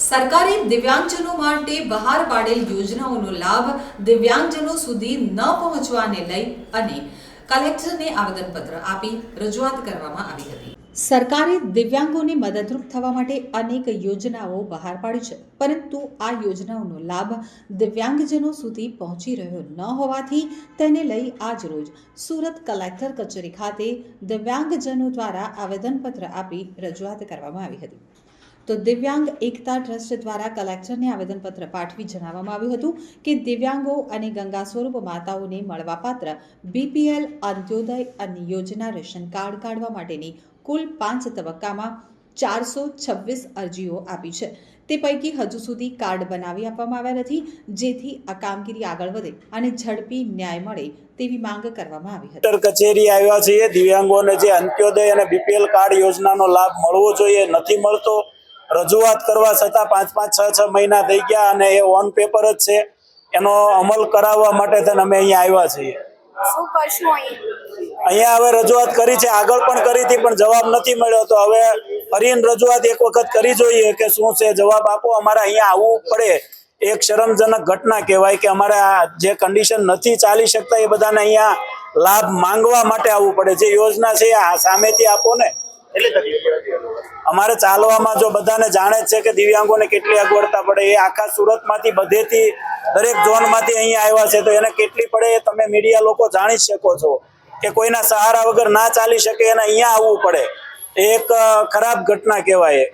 સરકારે દિવ્યાંગજનો માટે બહાર પાડેલ યોજનાઓનો લાભ દિવ્યાંગજનો સુધી ન પહોંચવાને લઈ અને કલેક્ટરને આવેદનપત્ર આપી રજૂઆત કરવામાં આવી હતી. સરકારે દિવ્યાંગોને મદદરૂપ થવા માટે અનેક યોજનાઓ બહાર પાડી છે, પરંતુ આ યોજનાઓનો લાભ દિવ્યાંગજનો સુધી પહોંચી રહ્યો ન હોવાથી તેને લઈ આજરોજ સુરત કલેક્ટર કચેરી ખાતે દિવ્યાંગજનો દ્વારા આવેદનપત્ર આપી રજૂઆત કરવામાં આવી હતી. તો દિવ્યાંગ એકતા ટ્રસ્ટ દ્વારા કલેક્ટરને આવેદનપત્ર પાઠવી જણાવવામાં આવ્યું હતું કે દિવ્યાંગો અને ગંગા સ્વરૂપ માતાઓને મળવાપાત્ર બીપીએલ અંત્યોદય અને યોજના રેશન કાર્ડ કાઢવા માટેની કુલ પાંચ તબક્કામાં ચારસો છવ્વીસ અરજીઓ આપી છે. તે પૈકી હજુ સુધી કાર્ડ બનાવી આપવામાં આવ્યા નથી, જેથી આ કામગીરી આગળ વધે અને ઝડપી ન્યાય મળે તેવી માંગ કરવામાં આવી હતી. કચેરી આવ્યા છીએ. દિવ્યાંગોને જે અંત્યોદય અને બીપીએલ કાર્ડ યોજનાનો લાભ મળવો જોઈએ, નથી મળતો રજૂઆત કરવા છતાં પાંચ પાંચ છ છ મહિના થઈ ગયા અને એ ઓન પેપર જ છે. એનો અમલ કરાવવા માટે થઈને અમે અહીંયા આવ્યા છીએ. શું કરશું અહીં? અહીંયા હવે રજૂઆત કરી છે. આગળ પણ કરી હતી પણ જવાબ નથી મળ્યો. તો હવે ફરીને રજૂઆત એક વખત કરી જોઈએ કે શું છે. જવાબ આપો. અમારે અહીંયા આવવું પડે. એક શરમજનક ઘટના કહેવાય કે અમારે આ જે કન્ડિશન નથી ચાલી શકતા એ બધાને અહીંયા લાભ માંગવા માટે આવવું પડે. જે યોજના છે આ સામેથી આપો ને. એટલે તકલીફ પડે અમારે ચાલવામાં જો બધાને જાણે જ છે કે દિવ્યાંગોને કેટલી અગવડતા પડે, એ આખા સુરતમાંથી બધેથી દરેક ઝોનમાંથી અહીંયા આવ્યા છે, તો એને કેટલી પડે એ તમે મીડિયા લોકો જાણી શકો છો કે કોઈના સહારા વગર ના ચાલી શકે એને અહીંયા આવવું પડે. એક ખરાબ ઘટના કહેવાય.